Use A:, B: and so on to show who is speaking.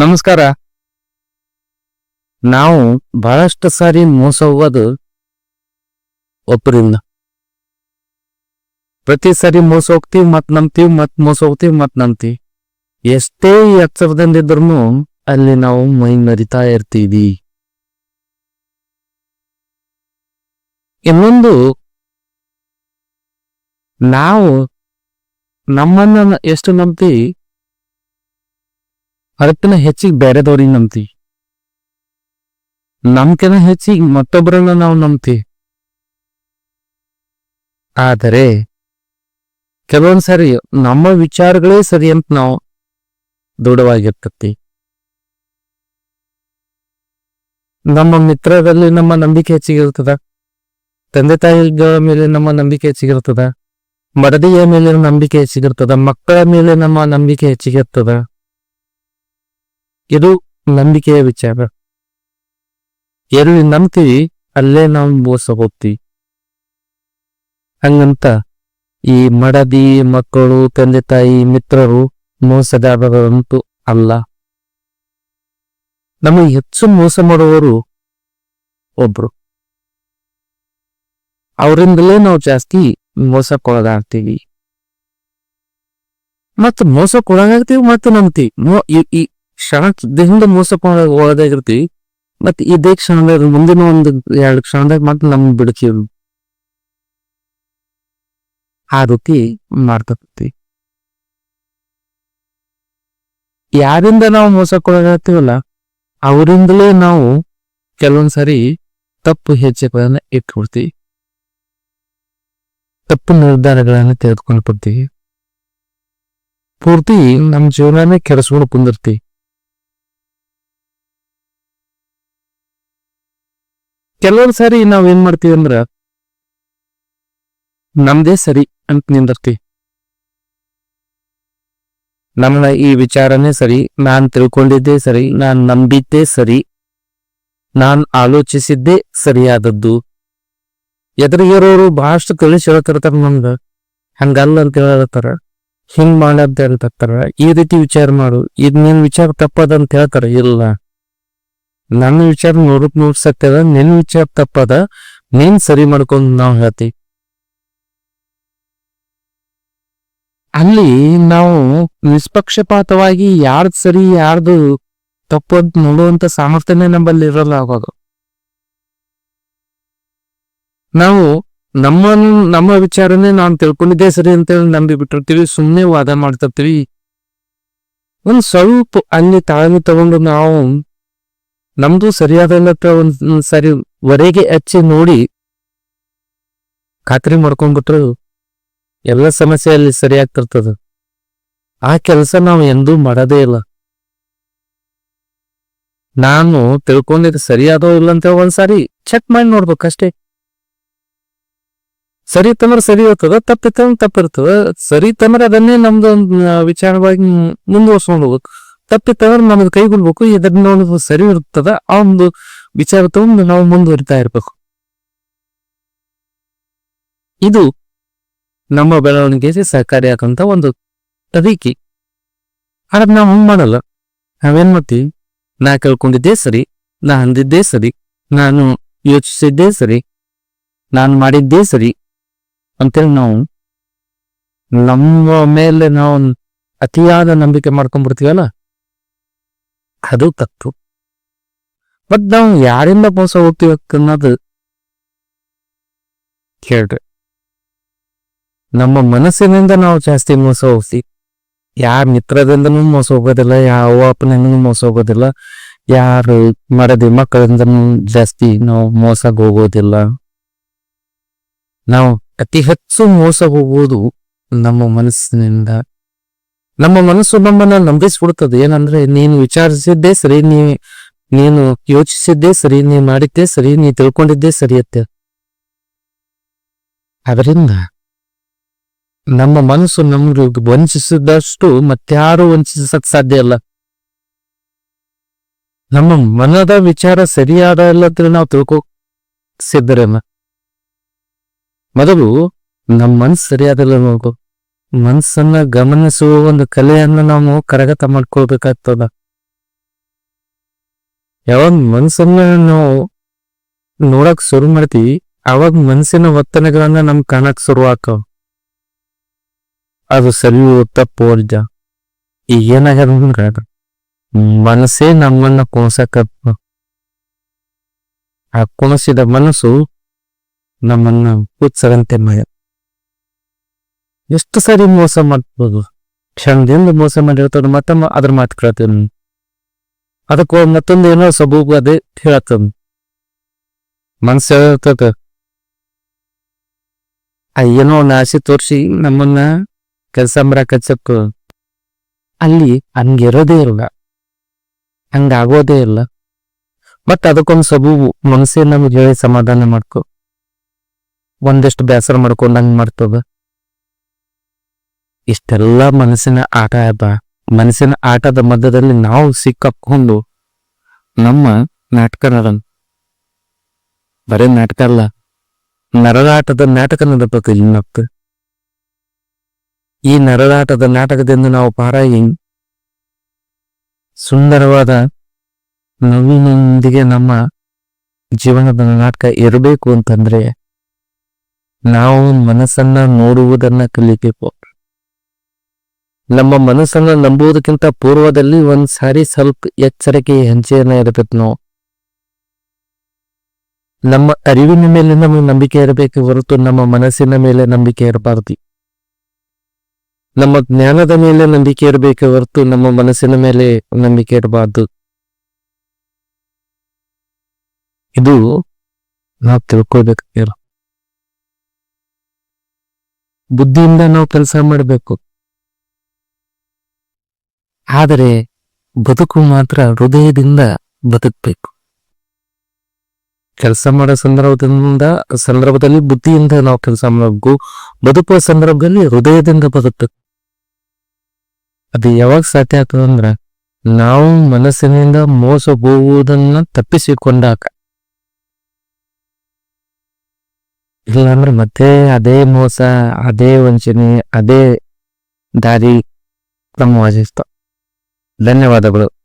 A: ನಮಸ್ಕಾರ. ನಾವು ಬಹಳಷ್ಟು ಸಾರಿ ಮೋಸ ಹೋಗೋದು ಒಬ್ಬರಿಂದ ಪ್ರತಿ ಸಾರಿ ಮೋಸ ಹೋಗ್ತೀವಿ ಮತ್ ನಂಬ್ತೀವಿ ಮತ್ ಮೋಸ ಹೋಗ್ತೀವಿ ಮತ್ ನಂಬ್ತೀವಿ. ಎಷ್ಟೇ ಎಚ್ಚರದಿಂದಿದ್ರು ಅಲ್ಲಿ ನಾವು ಮೈ ಮರಿತಾ ಇರ್ತೀವಿ. ಇನ್ನೊಂದು, ನಾವು ನಮ್ಮನ್ನ ಎಷ್ಟು ನಂಬ್ತೀವಿ ಅದಕ್ಕಿಂತ ಹೆಚ್ಚಿಗೆ ಬೇರೆದವ್ರಿಗೆ ನಂಬ್ತಿ. ನಮ್ಕಿನ ಹೆಚ್ಚಿಗೆ ಮತ್ತೊಬ್ಬರನ್ನ ನಾವು ನಂಬ್ತಿ. ಆದರೆ, ಕೆಲವೊಂದ್ ಸಾರಿ ನಮ್ಮ ವಿಚಾರಗಳೇ ಸರಿ ಅಂತ ನಾವು ದೃಢವಾಗಿರ್ತತಿ. ನಮ್ಮ ಮಿತ್ರರಲ್ಲಿ ನಮ್ಮ ನಂಬಿಕೆ ಹೆಚ್ಚಿಗಿರ್ತದ ತಂದೆ ತಾಯಿಗಳ ಮೇಲೆ ನಮ್ಮ ನಂಬಿಕೆ ಹೆಚ್ಚಿಗಿರ್ತದ ಮಡದಿಯ ಮೇಲೆ ನಂಬಿಕೆ ಹೆಚ್ಚಿಗಿರ್ತದ ಮಕ್ಕಳ ಮೇಲೆ ನಮ್ಮ ನಂಬಿಕೆ ಹೆಚ್ಚಿಗಿರ್ತದ ಇದು ನಂಬಿಕೆಯ ವಿಚಾರ. ಎಲ್ಲಿ ನಂಬ್ತೀವಿ ಅಲ್ಲೇ ನಾವು ಮೋಸ ಹೋಗ್ತೀವಿ. ಹಂಗಂತ ಈ ಮಡದಿ ಮಕ್ಕಳು, ತಂದೆ ತಾಯಿ, ಮಿತ್ರರು ಮೋಸಗಾರರಂತೂ ಅಲ್ಲ. ನಮಗೆ ಹೆಚ್ಚು ಮೋಸ ಮಾಡುವವರು ಒಬ್ರು. ಅವರಿಂದಲೇ ನಾವು ಜಾಸ್ತಿ ಮೋಸಕ್ಕೊಳಗಾಗ್ತೀವಿ ಮತ್ತು ಮೋಸಕ್ಕೊಳಗಾಗ್ತೀವಿ ಮತ್ತು ನಂಬ್ತೀವಿ. ಕ್ಷಣದಿಂದ ಮೋಸಕ್ಕೊಳ ಒಳಗಾಗಿರ್ತೀವಿ. ಮತ್ತೆ ಇದೇ ಕ್ಷಣದಾಗ, ಮುಂದಿನ ಒಂದು ಎರಡು ಕ್ಷಣದಾಗ ಮತ್ತೆ ನಮ್ ಬಿಡ್ತೀವಿ ಆ ರೀತಿ ಮಾಡ್ತತಿ ಯಾರಿಂದ ನಾವು ಮೋಸಕ್ಕೊಳಗಾಗ್ತೀವಲ್ಲ ಅವರಿಂದಲೇ ನಾವು ಕೆಲವೊಂದ್ಸರಿ ತಪ್ಪು ಹೆಜ್ಜೆಗಳನ್ನ ಇಟ್ಕೊಳ್ತೀವಿ. ತಪ್ಪು ನಿರ್ಧಾರಗಳನ್ನ ತೆಗೆದುಕೊಂಡು ಬಿಡ್ತೀವಿ ಪೂರ್ತಿ ನಮ್ಮ ಜೀವನನೇ ಕೆಡಿಸ್ಕೊಂಡು ಕುಂದಿರ್ತೀವಿ. ಕೆಲವೊಂದ್ ಸಾರಿ ನಾವ್ ಏನ್ ಮಾಡ್ತೀವಿ ಅಂದ್ರ, ನಮ್ದೇ ಸರಿ ಅಂತ ನಿಂದಿರ್ತೀವಿ. ನಮ್ಮ ಈ ವಿಚಾರನೇ ಸರಿ, ನಾನ್ ತಿಳ್ಕೊಂಡಿದ್ದೆ ಸರಿ, ನಾನ್ ನಂಬಿದ್ದೇ ಸರಿ, ನಾನ್ ಆಲೋಚಿಸಿದ್ದೇ ಸರಿಯಾದದ್ದು. ಎದುರಿಗಿರೋರು ಬಹಳಷ್ಟು ಕಳಿಸಿ ಹೇಳತಿರ್ತಾರ ನಮ್ಗ. ಹಂಗಲ್ಲ ಅಂತ ಹೇಳತ್ತಾರ ಹಿಂಗ್ ಮಾಡ ಅಂತ ಈ ರೀತಿ ವಿಚಾರ ಮಾಡು. ಇದ್ ನಿನ್ ವಿಚಾರ ತಪ್ಪದ ಅಂತ ಹೇಳ್ತಾರ? ಇಲ್ಲ. ನನ್ನ ವಿಚಾರ ನೂರಕ್ ನೂರ್ ಸತ್ಯದ ನಿನ್ ವಿಚಾರ ತಪ್ಪದ, ನೀನ್ ಸರಿ ಮಾಡ್ಕೊಂಡ್ ನಾವ್ ಹೇಳ್ತೀವಿ ಅಲ್ಲಿ ನಾವು ನಿಷ್ಪಕ್ಷಪಾತವಾಗಿ ಯಾರ್ದ್ ಸರಿ, ಯಾರ್ದು ತಪ್ಪು ಅಂತ ನೋಡುವಂತ ಸಾಮರ್ಥ್ಯನೇ ನಮ್ಮಲ್ಲಿ ಇರಲ್ಲ ಆಗೋದು ನಾವು ನಮ್ಮ ನಮ್ಮ ವಿಚಾರನೇ ನಾನ್ ತಿಳ್ಕೊಂಡಿದ್ದೆ ಸರಿ ಅಂತೇಳಿ ನಂಬಿ ಬಿಟ್ಟಿರ್ತೀವಿ ಸುಮ್ಮನೆ ವಾದ ಮಾಡ್ತಿರ್ತೀವಿ. ಒಂದ್ ಸ್ವಲ್ಪ ಅಲ್ಲಿ ತಾಳ್ಮೆ ತಗೊಂಡು ನಾವು ನಮ್ದು ಸರಿಯಾದಲ್ಲ ಅಂತ ಒಂದ್ ಸರಿ ವರೆಗೆ ಹಚ್ಚಿ ನೋಡಿ ಖಾತ್ರಿ ಮಾಡ್ಕೊಂಡ್ಬಿಟ್ರು ಎಲ್ಲ ಸಮಸ್ಯೆ ಅಲ್ಲಿ ಸರಿಯಾಗ್ತಿರ್ತದ. ಆ ಕೆಲಸ ನಾವು ಎಂದೂ ಮಾಡೋದೇ ಇಲ್ಲ. ನಾನು ತಿಳ್ಕೊಂಡಿದ್ದು ಸರಿಯಾದೋ ಇಲ್ಲ ಅಂತ ಒಂದ್ಸಾರಿ ಚೆಕ್ ಮಾಡಿ ನೋಡ್ಬೇಕಷ್ಟೇ. ಸರಿ ತಂದ್ರೆ ಸರಿ ಇರ್ತದ ತಪ್ಪಿತ್ತಂದ್ರೆ ತಪ್ಪಿರ್ತದ, ಸರಿ ತಂದ್ರೆ ಅದನ್ನೇ ನಮ್ದು ವಿಚಾರವಾಗಿ ಮುಂದುವರ್ಸ್ಕೊಂಡು ಹೋಗ್ಬೇಕು. ತಪ್ಪಿತ್ತಂದ್ರೆ ನಮ್ದು ಕೈಗೊಳ್ಬೇಕು, ಇದನ್ನ ಒಂದು ಸರಿ ಇರ್ತದ ಆ ಒಂದು ವಿಚಾರ ತಗೊಂಡು ನಾವು ಮುಂದುವರಿತಾ ಇರಬೇಕು. ಇದು ನಮ್ಮ ಬೆಳವಣಿಗೆಗೆ ಸಹಕಾರಿಯಾಗಂತ ಒಂದು ತರೀಕೆ. ಆದ್ರೆ ನಾವು ಹಂಗ್ ಮಾಡಲ್ಲ. ನಾವೇನ್ ಮಾಡ್ತೀವಿ? ನಾ ಕೇಳ್ಕೊಂಡಿದ್ದೇ ಸರಿ, ನಾ ಅಂದಿದ್ದೇ ಸರಿ, ನಾನು ಯೋಚಿಸಿದ್ದೇ ಸರಿ, ನಾನು ಮಾಡಿದ್ದೇ ಸರಿ ಅಂತೇಳಿ ನಾವು ನಮ್ಮ ಮೇಲೆ ನಾವು ಅತಿಯಾದ ನಂಬಿಕೆ ಮಾಡ್ಕೊಂಡ್ಬಿಡ್ತೀವಲ್ಲ? ಅದು ತಪ್ಪು. ಬಟ್ ನಾವು ಯಾರಿಂದ ಮೋಸ ಹೋಗ್ತೀವಿ ಅನ್ನೋದು ಕೇಳ್ರಿ. ನಮ್ಮ ಮನಸ್ಸಿನಿಂದ ನಾವು ಜಾಸ್ತಿ ಮೋಸ ಹೋಗ್ತಿ ಯಾರ ಮಿತ್ರದಿಂದನೂ ಮೋಸ ಹೋಗೋದಿಲ್ಲ, ಯಾವ ಅಪ್ಪನಿಂದನೂ ಮೋಸ ಹೋಗೋದಿಲ್ಲ, ಯಾರು ಮರದಿ ಮಕ್ಕಳಿಂದನೂ ಜಾಸ್ತಿ ನಾವು ಮೋಸ ಹೋಗೋದಿಲ್ಲ. ನಾವು ಅತಿ ಹೆಚ್ಚು ಮೋಸ ಹೋಗುವುದು ನಮ್ಮ ಮನಸ್ಸಿನಿಂದ. ನಮ್ಮ ಮನಸ್ಸು ನಮ್ಮನ್ನ ನಂಬಿಸ್ಬಿಡ್ತದೆ. ಏನಂದ್ರೆ ನೀನು ವಿಚಾರಿಸಿದ್ದೇ ಸರಿ, ನೀ, ನೀನು ಯೋಚಿಸಿದ್ದೇ ಸರಿ, ನೀ ಮಾಡಿದ್ದೇ ಸರಿ, ನೀ ತಿಳ್ಕೊಂಡಿದ್ದೆ ಸರಿಯತ್ತೆ ಅದರಿಂದ ನಮ್ಮ ಮನಸ್ಸು ನಮ್ಗೆ ವಂಚಿಸಿದಷ್ಟು ಮತ್ತಾರು ವಂಚಿಸಕ್ ಸಾಧ್ಯ ಇಲ್ಲ. ನಮ್ಮ ಮನದ ವಿಚಾರ ಸರಿಯಾದ ಇಲ್ಲ ಅಂತ ನಾವು ತಿಳ್ಕೊ ಸಿದ್ಧರೇನ ಮೊದಲು ನಮ್ಮ ಮನಸ್ಸು ಸರಿಯಾದಿಲ್ಲ ನೋಡ್ಕೊ. ಮನ್ಸನ್ನ ಗಮನಿಸುವ ಒಂದು ಕಲೆಯನ್ನ ನಾವು ಕರಗತ ಮಾಡ್ಕೊಳ್ಬೇಕಾಗ್ತದ. ಯಾವಾಗ ಮನಸ್ಸನ್ನ ನಾವು ನೋಡಕ್ ಶುರು ಮಾಡ್ತೀವಿ, ಅವಾಗ ಮನಸ್ಸಿನ ಒತ್ತನೆಗಳನ್ನ ನಮ್ ಕಾಣಕ್ ಶುರು ಹಾಕವ್ ಅದು ಸರಿಯೋ ತಪ್ಪು ಅರ್ಜ. ಈಗ ಏನಾಗ್ಯದ ಮನಸ್ಸೇ ನಮ್ಮನ್ನ ಕುಣಸಕತ್ತ ಆ ಕುಣಸಿದ ಮನಸ್ಸು ನಮ್ಮನ್ನ ಉತ್ಸರಂತೆ ಮಾಯ ಎಷ್ಟು ಸರಿ ಮೋಸ ಮಾಡ್ಬೋದು? ಕ್ಷಣದಿಂದ ಮೋಸ ಮಾಡಿರ್ತಾರ ಮತ್ತೆ ಅದ್ರ ಮಾತು ಕೇಳ್ತೀನಿ. ಅದಕ್ಕೆ ಮತ್ತೊಂದು ಏನೋ ಸಬೂಬು ಅದೇ ಹೇಳತ್ತದ ಮನ್ಸ ಆ ಏನೋ ಒಂದು ಆಸೆ ತೋರಿಸಿ ನಮ್ಮನ್ನ ಕೆಲಸ ಮಾಡಕ್ ಅಲ್ಲಿ ಹಂಗಿರೋದೇ ಇಲ್ಲ. ಹಂಗಾಗೋದೇ ಇಲ್ಲ. ಮತ್ತ ಅದಕ್ಕೊಂದು ಸಬೂಬು ಮನಸ್ಸೇ ನಮ್ಗೆ ಹೇಳಿ ಸಮಾಧಾನ ಮಾಡ್ಕೊ. ಒಂದಿಷ್ಟು ಬೇಸರ ಮಾಡ್ಕೊಂಡಂಗ್ ಮಾಡ್ತದ. ಇಷ್ಟೆಲ್ಲ ಮನಸ್ಸಿನ ಆಟ ಅದ. ಮನಸ್ಸಿನ ಆಟದ ಮಧ್ಯದಲ್ಲಿ ನಾವು ಸಿಕ್ಕಾಕೊಂಡು ನಮ್ಮ ನಾಟಕ ನಡನ್ ಬರೇ ನಾಟಕ ಅಲ್ಲ, ನರದಾಟದ ನಾಟಕ ನಡಬೇಕು ನಮ್ದು. ಈ ನರದಾಟದ ನಾಟಕದಿಂದ ನಾವು ಪಾರಾಗಿ ಸುಂದರವಾದ ನವಿನೊಂದಿಗೆ ನಮ್ಮ ಜೀವನದ ನಾಟಕ ಇರಬೇಕು ಅಂತಂದ್ರೆ ನಾವು ಮನಸ್ಸನ್ನ ನೋಡುವುದನ್ನ ಕಲಿಬೇಕು. ನಮ್ಮ ಮನಸ್ಸನ್ನ ನಂಬುವುದಕ್ಕಿಂತ ಪೂರ್ವದಲ್ಲಿ ಒಂದ್ ಸಾರಿ ಸ್ವಲ್ಪ ಎಚ್ಚರಿಕೆ ಹೆಂಚೆಯನ್ನ ಇರಬೇಕು ನಾವು. ನಮ್ಮ ಅರಿವಿನ ಮೇಲೆ ನಮಗೆ ನಂಬಿಕೆ ಇರಬೇಕು ಹೊರತು ನಮ್ಮ ಮನಸ್ಸಿನ ಮೇಲೆ ನಂಬಿಕೆ ಇರಬಾರದು. ನಮ್ಮ ಜ್ಞಾನದ ಮೇಲೆ ನಂಬಿಕೆ ಇರಬೇಕು ಹೊರತು ನಮ್ಮ ಮನಸ್ಸಿನ ಮೇಲೆ ನಂಬಿಕೆ ಇರಬಾರ್ದು. ಇದು ನಾವು ತಿಳ್ಕೊಳ್ಬೇಕಾಗಿರೋ ಬುದ್ಧಿಯಿಂದ ನಾವು ಕೆಲಸ ಮಾಡಬೇಕು. ಆದರೆ ಬದುಕು ಮಾತ್ರ ಹೃದಯದಿಂದ ಬದುಕಬೇಕು. ಕೆಲಸ ಮಾಡೋ ಸಂದರ್ಭದಿಂದ, ಸಂದರ್ಭದಲ್ಲಿ ಬುದ್ಧಿಯಿಂದ ನಾವು ಕೆಲಸ ಮಾಡಬೇಕು. ಬದುಕುವ ಸಂದರ್ಭದಲ್ಲಿ ಹೃದಯದಿಂದ ಬದುಕಬೇಕು. ಅದು ಯಾವಾಗ ಸಾಧ್ಯ ಆಗ್ತದೆ ಅಂದ್ರೆ, ನಾವು ಮನಸ್ಸಿನಿಂದ ಮೋಸ ಹೋಗುವುದನ್ನ ತಪ್ಪಿಸಿಕೊಂಡಾಗ. ಇಲ್ಲಾಂದ್ರೆ ಮತ್ತೆ ಅದೇ ಮೋಸ, ಅದೇ ವಂಚನೆ, ಅದೇ ದಾರಿ ನಮ್ಮ ವಾಜಿಸ್ತಾವ ಧನ್ಯವಾದಗಳು.